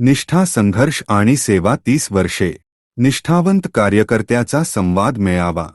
निष्ठा संघर्ष आणि सेवा तीस वर्षे. निष्ठावंत कार्यकर्त्याचा संवाद मिळावा.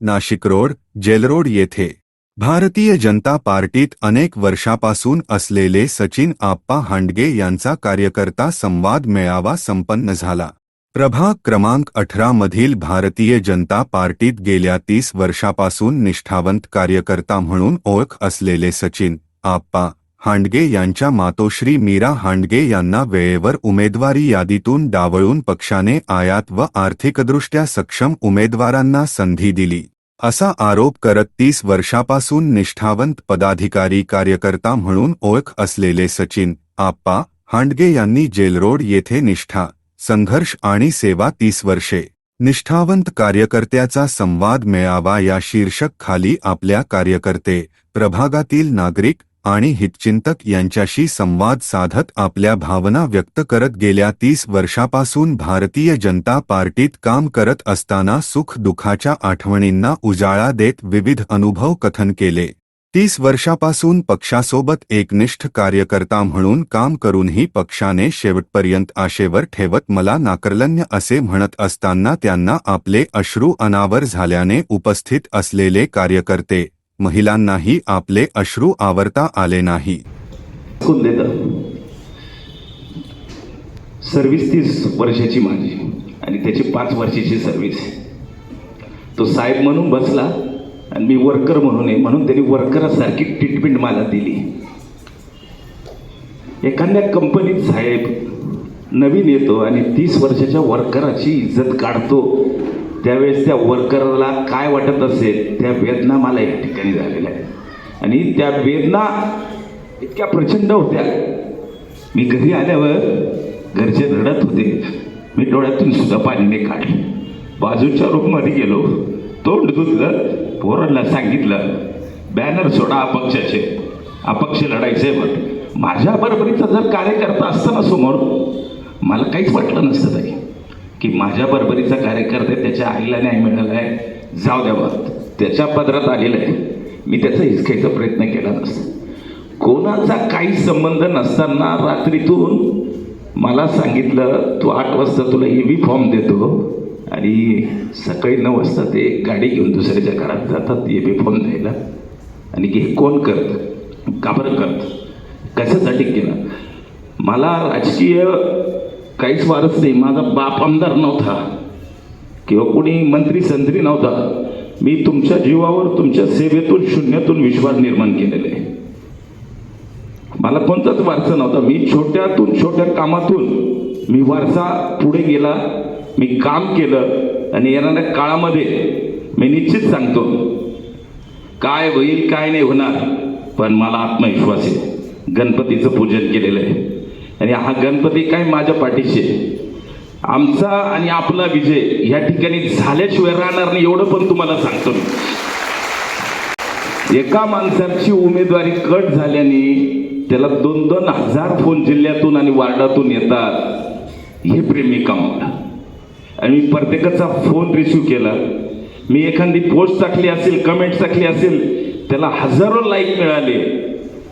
नाशिक रोड जेलरोड येथे. भारतीय जनता पार्टीत अनेक वर्षापासून असलेले सचिन आप्पा हांडगे यांचा कार्यकर्ता संवाद मेळावा संपन्न झाला. प्रभाग क्रमांक अठरा मधील भारतीय जनता पार्टीत गेल्या तीस वर्षापासून निष्ठावंत कार्यकर्ता म्हणून ओळख असलेले सचिन आप्पा हांडगे यांच्या मातोश्री मीरा हांडगे यांना वेळेवर उमेदवारी यादीतून डावळून पक्षाने आयात व आर्थिकदृष्ट्या सक्षम उमेदवारांना संधी दिली. असा आरोप करत तीस वर्षापासून निष्ठावंत पदाधिकारी कार्यकर्ता म्हणून ओळख असलेले सचिन आप्पा हांडगे यांनी जेलरोड येथे निष्ठा संघर्ष आणि सेवा तीस वर्षे. निष्ठावंत कार्यकर्त्याचा संवाद मिळावा या शीर्षक खाली आपल्या कार्यकर्ते प्रभागातील नागरिक आणि हितचिंतक यांच्याशी संवाद साधत आपल्या भावना व्यक्त करत गेल्या तीस वर्षापासून भारतीय जनता पार्टीत काम करत असताना सुख दुःखाच्या आठवणींना उजाळा देत विविध अनुभव कथन केले. तीस वर्षापासून पक्षासोबत एकनिष्ठ कार्यकर्ता म्हणून काम करूनही पक्षाने शेवटपर्यंत आशेवर ठेवत मला नाकर्लन्य असे म्हणत असताना त्यांना आपले अश्रू अनावर झाल्याने उपस्थित असलेले कार्यकर्ते महिलांनाही आपले अश्रू आवरता आले नाही. दाखवून देतं. सर्व्हिस तीस वर्षाची माझी आणि त्याची पाच वर्षाची सर्व्हिस तो साहेब म्हणून बसला आणि मी वर्कर म्हणून आहे म्हणून त्यांनी वर्करासारखी ट्रीटमेंट मला दिली. एखाद्या कंपनीत साहेब नवीन येतो आणि तीस वर्षाच्या वर्कराची इज्जत काढतो. त्यावेळेस त्या वर्करला काय वाटत असेल त्या वेदना मला एक ठिकाणी झालेल्या आहेत. आणि त्या वेदना इतक्या प्रचंड होत्या. मी घरी आल्यावर घरचे रडत होते. मी डोळ्यातून सुद्धा पाणीने काढले. बाजूच्या रूममध्ये गेलो. तोंड धुतलं. पोरांना सांगितलं बॅनर सोडा अपक्षाचे. अपक्ष लढायचे बट माझ्या बरोबरीचा जर कार्यकर्ता असता ना समोर मला काहीच वाटलं नसतं तरी की माझ्या बरोबरीचा कार्यकर्ता त्याच्या आईला न्याय मिळाला आहे जाऊ द्यावा त्याच्या पदरात आलेलं आहे. मी त्याचा हिसकायचा प्रयत्न केला नसता. कोणाचा काही संबंध नसताना रात्रीतून मला सांगितलं तू आठ वाजता तुला ए व्ही फॉर्म देतो आणि सकाळी नऊ वाजता ते गाडी घेऊन दुसऱ्याच्या घरात जातात ए बी फॉर्म द्यायला. आणि हे कोण करत? का बरं करत? कशासाठी केलं? मला राजकीय काहीच वारस नाही. माझा बाप आमदार नव्हता. किंवा कोणी मंत्री संत्री नव्हता. मी तुमच्या जीवावर तुमच्या सेवेतून शून्यातून विश्वास निर्माण केलेले आहे. मला कोणताच वारसा नव्हता. मी छोट्यातून छोट्या कामातून मी वारसा पुढे गेला. मी काम केलं. आणि येणाऱ्या काळामध्ये मी निश्चित सांगतो काय होईल काय नाही होणार पण मला आत्मविश्वास आहे. गणपतीचं पूजन केलेलं आहे. आणि हा गणपती काय माझ्या पाठीशी आमचा आणि आपला विजय या ठिकाणी झाल्याशिवाय राहणार नाही एवढं पण तुम्हाला सांगतो मी. एका माणसाची उमेदवारी कट झाल्याने त्याला दोन दोन हजार फोन जिल्ह्यातून आणि वार्डातून येतात. हे प्रेमी काम आणि मी प्रत्येकाचा फोन रिसिव्ह केला. मी एखादी पोस्ट टाकली असेल कमेंट टाकली असेल त्याला हजारो लाईक मिळाले.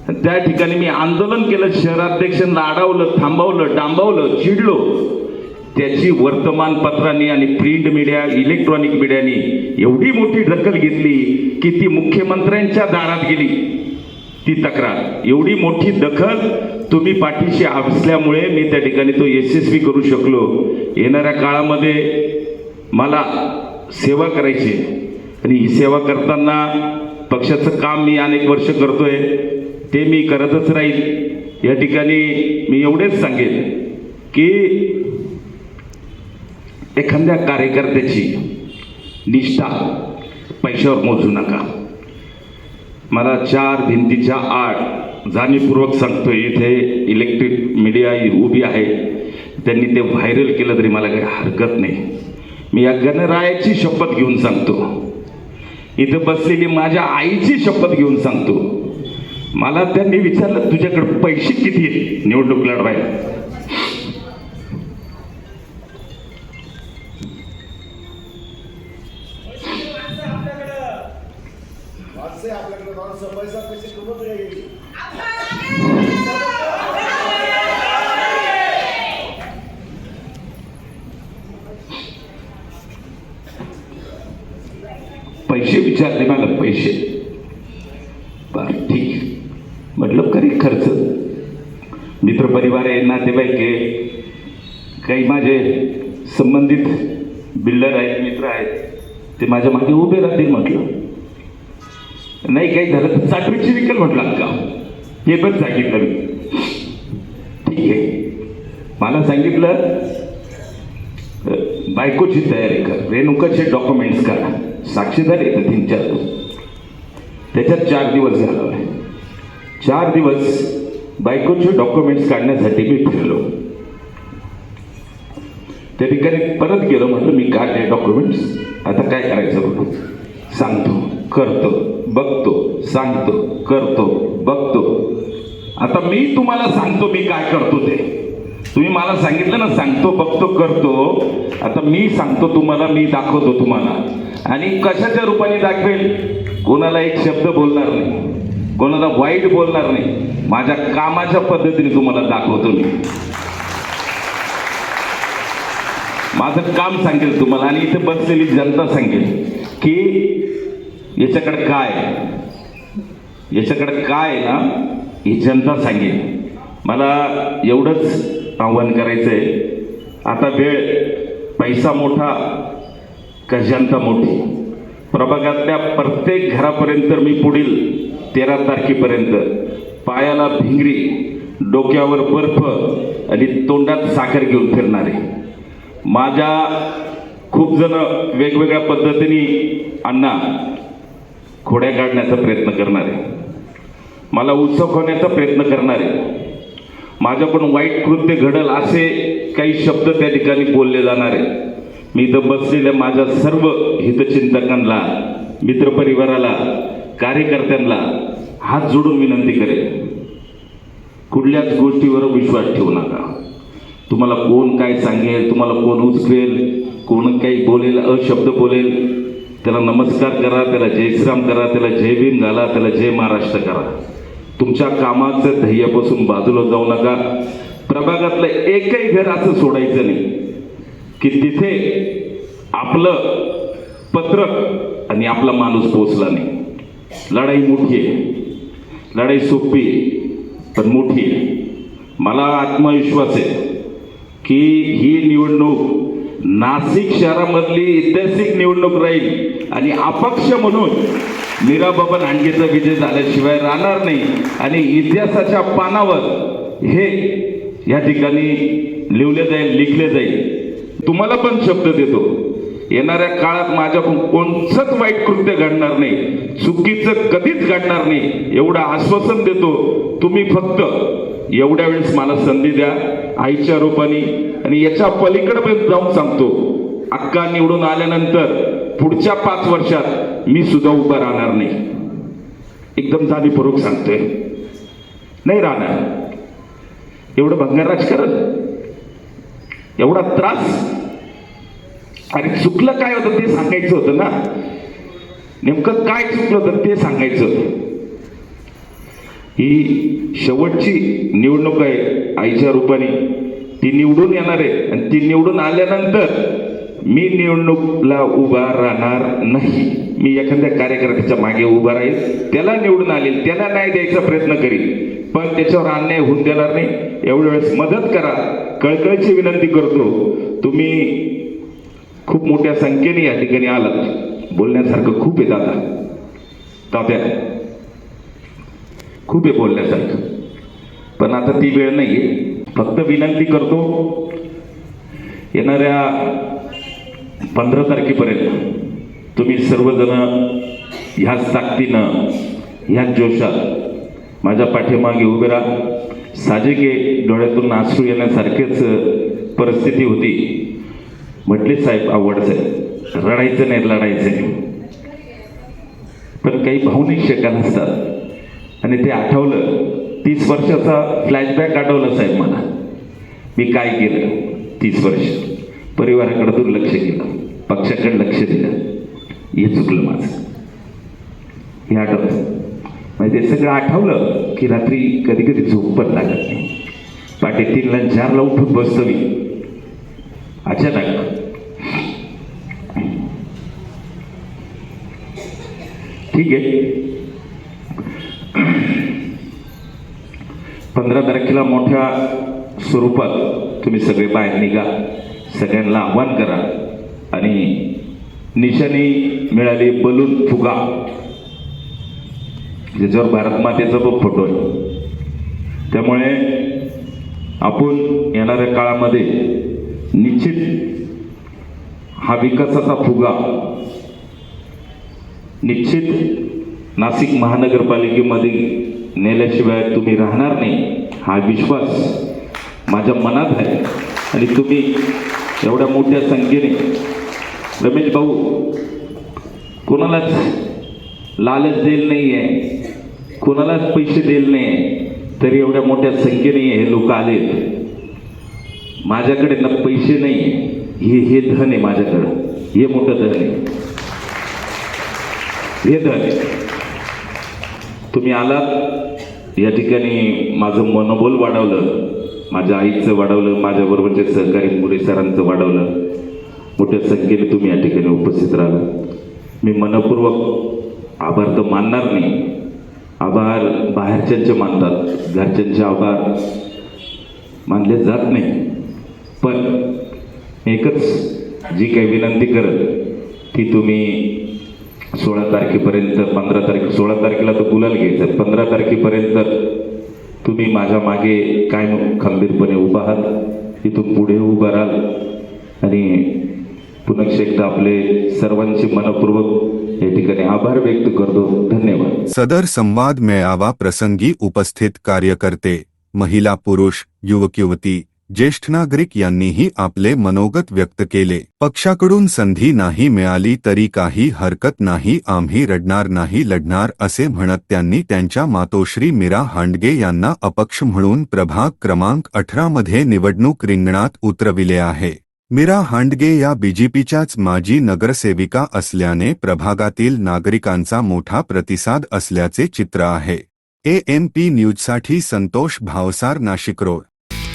त्या ठिकाणी मी आंदोलन केलं शहराध्यक्षांना अडवलं थांबवलं डांबवलं चिडलो. त्याची वर्तमानपत्रांनी आणि प्रिंट मीडिया इलेक्ट्रॉनिक मीडियानी एवढी मोठी दखल घेतली की ती मुख्यमंत्र्यांच्या दारात गेली. ती तक्रार. एवढी मोठी दखल तुम्ही पाठीशी असल्यामुळे मी त्या ठिकाणी तो यशस्वी करू शकलो. येणाऱ्या काळामध्ये मला सेवा करायची आणि ही सेवा करताना पक्षाचं काम मी अनेक वर्ष करतोय. ते मी करतच राहील. या ठिकाणी मी एवढेच सांगेन की एखाद्या कार्यकर्त्याची निष्ठा पैशावर मोजू नका. मला चार भिंतीच्या आड जाणीवपूर्वक सांगतो इथे इलेक्ट्रिक मीडिया उभी आहे. त्यांनी ते व्हायरल केलं तरी मला काही हरकत नाही. मी या गणरायाची शपथ घेऊन सांगतो. इथं बसलेली माझ्या आईची शपथ घेऊन सांगतो. मला त्यांनी विचारलं तुझ्याकडे पैसे किती आहेत निवडणूक लढवायला? पैसे विचारले मला पैसे परिवार आहे नातेवाईक आहे काही माझे संबंधित बिल्डर आहेत मित्र आहेत ते माझ्या मागे उभे राहतील म्हटलं. नाही काही झालं तर चाटवीची विकल म्हटलं का? हे पण सांगितलं मी. ठीक आहे. मला सांगितलं बायकोची तयारी कर रेणुकाचे डॉक्युमेंट्स करा. साक्षीदार येतं तीन चार त्याच्यात चार दिवस घालवले चार दिवस बायकोचे डॉक्युमेंट्स काढण्यासाठी मी फिरलो. त्या ठिकाणी परत गेलो म्हटलं मी काढले डॉक्युमेंट्स आता काय करायचं बघू. सांगतो करतो बघतो सांगतो करतो बघतो. आता मी तुम्हाला सांगतो मी काय करतो ते. तुम्ही मला सांगितलं ना सांगतो बघतो करतो. आता मी सांगतो तुम्हाला मी दाखवतो तुम्हाला. आणि कशाच्या रूपाने दाखवेल? कोणाला एक शब्द बोलणार नाही. कोणाला वाईट बोलणार नाही. माझ्या कामाच्या पद्धतीने तुम्हाला दाखवतो मी. माझं काम सांगेल तुम्हाला आणि इथे बसलेली जनता सांगेल की याच्याकडे काय? याच्याकडे काय आहे ना ही जनता सांगेल. मला एवढंच आव्हान करायचं आहे आता वेळ पैसा मोठा का जनता मोठी? प्रभागातल्या प्रत्येक घरापर्यंत मी पुढील तेरा तारखेपर्यंत पायाला भिंगरी डोक्यावर बर्फ आणि तोंडात साखर घेऊन फिरणार आहे माझ्या खूप जण वेगवेगळ्या पद्धतीने अण्णा खोड्या काढण्याचा प्रयत्न करणार आहे मला उत्सव होण्याचा प्रयत्न करणार आहे माझ्याकडून वाईट कृत्य घडल असे काही शब्द त्या ठिकाणी बोलले जाणार. आहे मी इथं बसलेल्या माझ्या सर्व हितचिंतकांना मित्रपरिवाराला कार्यकर्त्यांना हात जोडून विनंती करेन. कुठल्याच गोष्टीवर विश्वास ठेवू नका. तुम्हाला कोण काय सांगेल तुम्हाला कोण उचकेल कोण काही बोलेल अशब्द बोलेल त्याला नमस्कार करा त्याला जयश्राम करा त्याला जय भीम घाला त्याला जय महाराष्ट्र करा. तुमच्या कामाचं ध्येयापासून बाजूला जाऊ नका. प्रभागातलं एकही घर असं सोडायचं नाही. की तिथे आपलं पत्रक आणि आपला माणूस पोचला नाही. लढाई मोठी आहे. लढाई सोपी आहे पण मोठी आहे. मला आत्मविश्वास आहे की ही निवडणूक नाशिक शहरामधली ऐतिहासिक निवडणूक राहील आणि अपक्ष म्हणून मीरा बाबा हांडगेचा विजय झाल्याशिवाय राहणार नाही आणि इतिहासाच्या पानावर हे या ठिकाणी लिहिले जाईल लिखले जाईल. तुम्हाला पण शब्द देतो. येणाऱ्या काळात माझ्याकडून कोणचंच वाईट कृत्य घडणार नाही. चुकीचं कधीच घडणार नाही. एवढं आश्वासन देतो. तुम्ही फक्त एवढ्या वेळेस मला संधी द्या आईच्या रूपाने. आणि याच्या पलीकडे पण जाऊन सांगतो. अक्का निवडून आल्यानंतर पुढच्या पाच वर्षात मी सुद्धा उभा राहणार नाही. एकदम जाणीवपूर्वक सांगतोय. नाही राहणार. एवढं भंगार राजकारण. एवढा त्रास. आणि चुकलं काय होतं ते सांगायचं होतं ना? नेमकं काय चुकलं होतं ते सांगायचं होतं. ही शेवटची निवडणूक आहे आईच्या रूपाने. ती निवडून येणार आहे आणि ती निवडून आल्यानंतर मी निवडणूकला उभा राहणार नाही. मी एखाद्या कार्यकर्त्याच्या मागे उभा राहील त्याला निवडून आलेल त्याला नाही द्यायचा प्रयत्न करील. पण त्याच्यावर अन्याय होऊन देणार नाही. एवढ्या वेळेस मदत करा. कळकळीची विनंती करतो. तुम्ही खूप मोठ्या संख्येने या ठिकाणी आलं. बोलण्यासारखं खूप आहे दादा. तात्या खूप आहे बोलण्यासारखं. पण आता ती वेळ नाही आहे फक्त विनंती करतो येणाऱ्या पंधरा तारखेपर्यंत तुम्ही सर्वजण ह्याच ताकदीनं ह्याच जोशात माझ्या पाठीमागे उभे राहा. साजेके डोळ्यातून आसरू येण्यासारखेच परिस्थिती होती. म्हटले साहेब आवडचं रडायचं नाही लढायचं नाही. पण काही भावनिक शेका नसतात. आणि ते आठवलं तीस वर्षाचा फ्लॅशबॅक आठवलं साहेब मला. मी काय केलं? तीस वर्ष. परिवाराकडे दुर्लक्ष केलं. पक्षाकडे लक्ष दिलं. हे चुकलं माझं. हे आठवतं म्हणजे ते सगळं आठवलं की रात्री कधी कधी झोप पण लागत नाही. पाटे तीनला चारला उठून बसतो मी. अचानक ठीक आहे. पंधरा तारखेला मोठ्या स्वरूपात तुम्ही सगळे बाहेर निघा. सगळ्यांना आव्हान करा. आणि निशाणी मिळाली बलून फुगा. ज्याच्यावर भारत मातेचा पण फोटो आहे. त्यामुळे आपण येणाऱ्या काळामध्ये निश्चित हा विकासाचा फुगा निश्चित नाशिक महानगरपालिकेमध्ये नेल्याशिवाय तुम्ही राहणार नाही हा विश्वास माझ्या मनात आहे. आणि तुम्ही एवढ्या मोठ्या संख्येने रमेश भाऊ कोणालाच लालच देईल नाही आहे कोणालाच पैसे देईल नाही आहे तरी एवढ्या मोठ्या संख्येने हे लोक आलेत. माझ्याकडे ना पैसे नाही हे हे धन आहे माझ्याकडं हे मोठं धन आहे. हे आहे. तुम्ही आलात. या ठिकाणी माझं मनोबल वाढवलं. माझ्या आईचं वाढवलं. माझ्याबरोबरचे सहकारी मुरे सरांचं वाढवलं. मोठ्या संख्येने तुम्ही या ठिकाणी उपस्थित राहिला. मी मनपूर्वक आभार तर मानणार नाही. आभार बाहेरच्यांचे मानतात. घरच्यांचे आभार मानले जात नाही. पण एकच जी काही विनंती करत ती तुम्ही सोळा तारखेपर्यंत पंधरा तारखे सोळा तारखेला तर गुलाल घ्यायचा. पंधरा तारखेपर्यंत तुम्ही माझ्या मागे काय खंबीरपणे उभा आहात. तिथून पुढे उभा राहाल. आणि पुन्हा एकदा आपले सर्वांचे मनपूर्वक या ठिकाणी आभार व्यक्त करतो. धन्यवाद. सदर संवाद मेळावा प्रसंगी उपस्थित कार्यकर्ते महिला पुरुष युवक युवती ज्येष्ठ नागरिक यांनीही आपले मनोगत व्यक्त केले. पक्षाकडून संधी नाही मिळाली तरी काही हरकत नाही आम्ही रडणार नाही लढणार असे म्हणत त्यांनी त्यांच्या मातोश्री मीरा हांडगे यांना अपक्ष म्हणून प्रभाग क्रमांक अठरा मध्ये निवडणूक रिंगणात उतरविले आहे. मीरा हांडगे या बीजेपीच्याच माजी नगरसेविका असल्याने प्रभागातील नागरिकांचा मोठा प्रतिसाद असल्याचे चित्र आहे. एएमपी न्यूजसाठी Santosh Bhavsar